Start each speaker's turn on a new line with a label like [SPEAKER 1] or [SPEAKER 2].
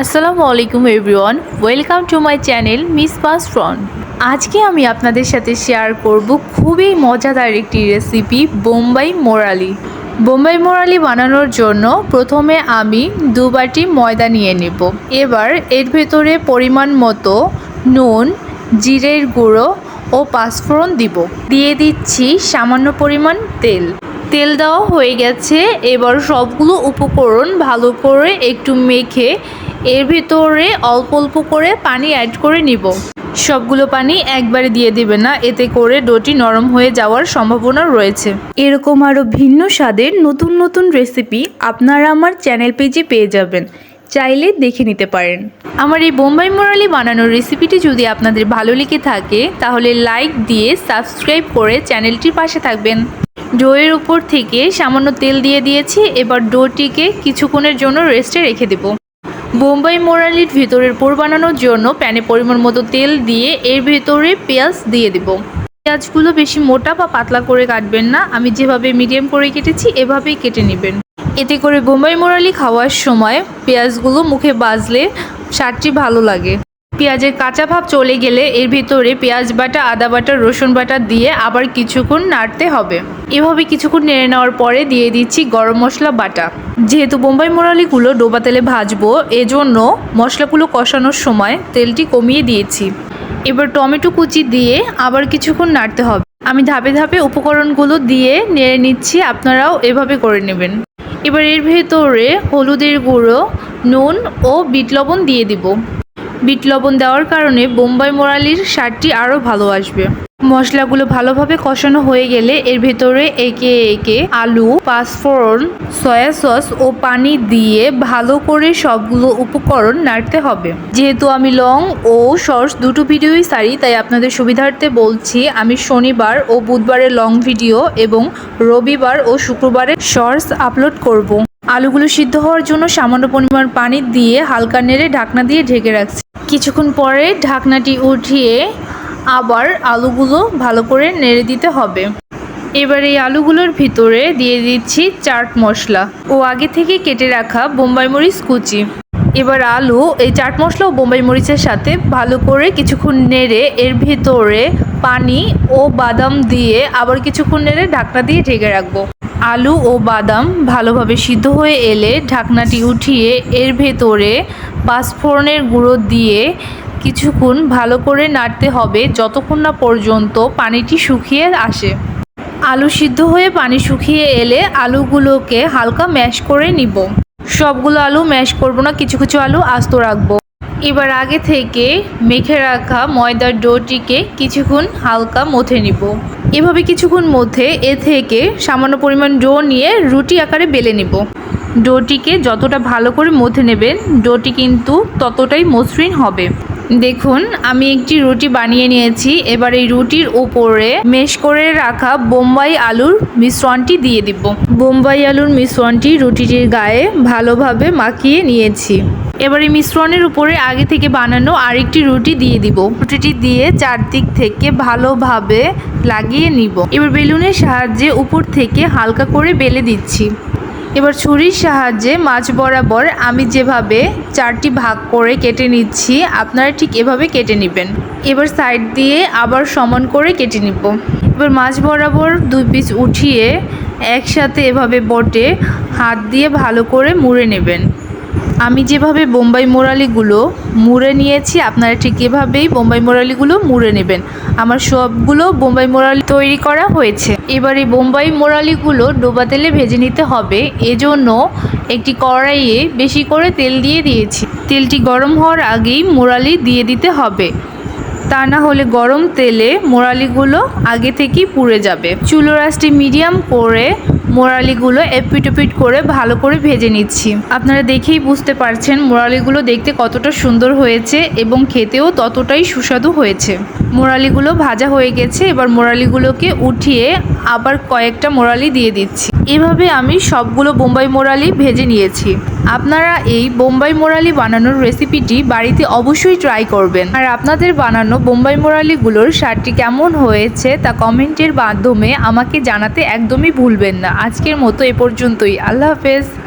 [SPEAKER 1] আসসালামু আলাইকুম everyone, welcome to my channel miss pass ফ্রন আজকে আমি আপনাদের সাথে শেয়ার করব খুবই মজাদার একটি রেসিপি, বোম্বাই মোরালি। বোম্বাই মোরালি বানানোর জন্য প্রথমে আমি দু বাটি ময়দা নিয়ে নেব। এবার এর ভেতরে পরিমাণ মতো নুন, জিরের গুঁড়ো ও পাঁচফোড়ন দিব। দিয়ে দিচ্ছি সামান্য পরিমাণ তেল। তেল দেওয়া হয়ে গেছে, এবার সবগুলো উপকরণ ভালো করে একটু মেখে এর ভিতরে অল্প অল্প করে পানি অ্যাড করে নিব। সবগুলো পানি একবারে দিয়ে দিবে না, এতে করে ডোটি নরম হয়ে যাওয়ার সম্ভাবনা রয়েছে। এরকম আরও ভিন্ন স্বাদের নতুন নতুন রেসিপি আপনারা আমার চ্যানেল পেজে পেয়ে যাবেন। চাইলে দেখে নিতে পারেন। আমার এই বোম্বাই মোরালি বানানোর রেসিপিটি যদি আপনাদের ভালো লেগে থাকে, তাহলে লাইক দিয়ে সাবস্ক্রাইব করে চ্যানেলটির পাশে থাকবেন। ডোয়ের উপর থেকে সামান্য তেল দিয়ে দিয়েছি, এবার ডোটিকে কিছুক্ষণের জন্য রেস্টে রেখে দেব। বোম্বাই মোরালির ভিতরের পোর বানানোর জন্য প্যানে পরিমাণ মতো তেল দিয়ে এর ভেতরে পেঁয়াজ দিয়ে দেব। পেঁয়াজগুলো বেশি মোটা বা পাতলা করে কাটবেন না। আমি যেভাবে মিডিয়াম করে কেটেছি, এভাবেই কেটে নেবেন। এতে করে বোম্বাই মোরালি খাওয়ার সময় পেঁয়াজগুলো মুখে বাজলে স্বাদটি ভালো লাগে। পেঁয়াজের কাঁচা ভাব চলে গেলে এর ভিতরে পেঁয়াজ বাটা, আদা বাটা, রসুন বাটা দিয়ে আবার কিছুক্ষণ নাড়তে হবে। এভাবে কিছুক্ষণ নেড়ে নেওয়ার পরে দিয়ে দিচ্ছি গরম মশলা বাটা। যেহেতু বোম্বাই মোরালিগুলো ডোবা তেলে ভাজবো, এজন্য মশলাগুলো কষানোর সময় তেলটি কমিয়ে দিয়েছি। এবার টমেটো কুচি দিয়ে আবার কিছুক্ষণ নাড়তে হবে। আমি ধাপে ধাপে উপকরণগুলো দিয়ে নেড়ে নিচ্ছি, আপনারাও এভাবে করে নেবেন। এবার এর ভেতরে হলুদের গুঁড়ো, নুন ও বিট লবণ দিয়ে দিব। বিট লবণ দেওয়ার কারণে বোম্বাই মোরালির স্বাদটি আরও ভালো আসবে। মশলাগুলো ভালোভাবে কষানো হয়ে গেলে এর ভেতরে একে একে আলু, পাঁচফোড়ন, সয়া সস ও পানি দিয়ে ভালো করে সবগুলো উপকরণ নাড়তে হবে। যেহেতু আমি লং ও সস দুটো ভিডিওই সারি, তাই আপনাদের সুবিধার্থে বলছি আমি শনিবার ও বুধবারের লং ভিডিও এবং রবিবার ও শুক্রবারের শর্টস আপলোড করব। আলুগুলো সিদ্ধ হওয়ার জন্য সামান্য পরিমাণ পানি দিয়ে হালকা নেড়ে ঢাকনা দিয়ে ঢেকে রাখছি। কিছুক্ষণ পরে ঢাকনাটি উঠিয়ে আবার আলুগুলো ভালো করে নেড়ে দিতে হবে। এবার এই আলুগুলোর ভিতরে দিয়ে দিচ্ছি চাট মশলা ও আগে থেকে কেটে রাখা বোম্বাই মরিচ কুচি। এবার আলু, এই চাট মশলা ও বোম্বাই মরিচের সাথে ভালো করে কিছুক্ষণ নেড়ে এর ভিতরে পানি ও বাদাম দিয়ে আবার কিছুক্ষণ নেড়ে ঢাকনা দিয়ে ঢেকে রাখব। আলু ও বাদাম ভালোভাবে সিদ্ধ হয়ে এলে ঢাকনাটি উঠিয়ে এর ভেতরে পাঁচফোড়নের গুঁড়ো দিয়ে কিছুক্ষণ ভালো করে নাড়তে হবে যতক্ষণ না পর্যন্ত পানিটি শুকিয়ে আসে। আলু সিদ্ধ হয়ে পানি শুকিয়ে এলে আলুগুলোকে হালকা ম্যাশ করে নিব। সবগুলো আলু ম্যাশ করব না, কিছু কিছু আলু আস্ত রাখব। এবার আগে থেকে মেখে রাখা ময়দার ডোটিকে কিছুক্ষণ হালকা মথে নিব। এভাবে কিছুক্ষণ মধ্যে এ থেকে সামান্য পরিমাণ ডো নিয়ে রুটি আকারে বেলে নিব। ডোটিকে যতটা ভালো করে মথে নেবেন, ডোটি কিন্তু ততটাই মসৃণ হবে। দেখুন, আমি একটি রুটি বানিয়ে নিয়েছি। এবার এই রুটির উপরে মেশ করে রাখা বোম্বাই আলুর মিশ্রণটি দিয়ে দিব। বোম্বাই আলুর মিশ্রণটি রুটিটির গায়ে ভালোভাবে মাখিয়ে নিয়েছি। এবার এই মিশ্রণের উপরে আগে থেকে বানানো আরেকটি রুটি দিয়ে দিব। রুটিটি দিয়ে চারদিক থেকে ভালোভাবে লাগিয়ে নিব। এবার বেলুনের সাহায্যে উপর থেকে হালকা করে বেলে দিচ্ছি। এবার ছুরির সাহায্যে মাছ বরাবর আমি যেভাবে চারটি ভাগ করে কেটে নিচ্ছি, আপনারা ঠিক এভাবে কেটে নেবেন। এবার সাইড দিয়ে আবার সমান করে কেটে নিব। এবার মাছ বরাবর দুই পিস উঠিয়ে একসাথে এভাবে বটে হাত দিয়ে ভালো করে মুড়ে নেবেন। আমি যেভাবে বোম্বাই মোরালিগুলো মুড়ে নিয়েছি, আপনারা ঠিক এভাবেই বোম্বাই মোরালিগুলো মুড়ে নেবেন। আমার সবগুলো বোম্বাই মোরালি তৈরি করা হয়েছে। এবার এই বোম্বাই মোরালিগুলো ডোবা তেলে ভেজে নিতে হবে। এজন্য একটি কড়াইয়ে বেশি করে তেল দিয়ে দিয়েছি। তেলটি গরম হওয়ার আগেই মোরালি দিয়ে দিতে হবে। তা না হলে গরম তেলে মোরালিগুলো আগে থেকেই পুড়ে যাবে। চুলো রাসটি মিডিয়াম করে মোরালিগুলো এপিট করে ভালো করে ভেজে নিচ্ছি। আপনারা দেখেই বুঝতে পারছেন মোরালিগুলো দেখতে কতটা সুন্দর হয়েছে এবং খেতেও ততটাই সুস্বাদু হয়েছে। মোরালিগুলো ভাজা হয়ে গেছে, এবার মোরালিগুলোকে উঠিয়ে আবার কয়েকটা মোরালি দিয়ে দিচ্ছি। এভাবে আমি সবগুলো বোম্বাই মোরালি ভেজে নিয়েছি। আপনারা এই বোম্বাই মোরালি বানানোর রেসিপিটি বাড়িতে অবশ্যই ট্রাই করবেন। আর আপনাদের বানানো বোম্বাই মোরালিগুলোর স্বাদটি কেমন হয়েছে তা কমেন্টের মাধ্যমে আমাকে জানাতে একদমই ভুলবেন না। আজকের মতো এ পর্যন্তই। আল্লাহ হাফেজ।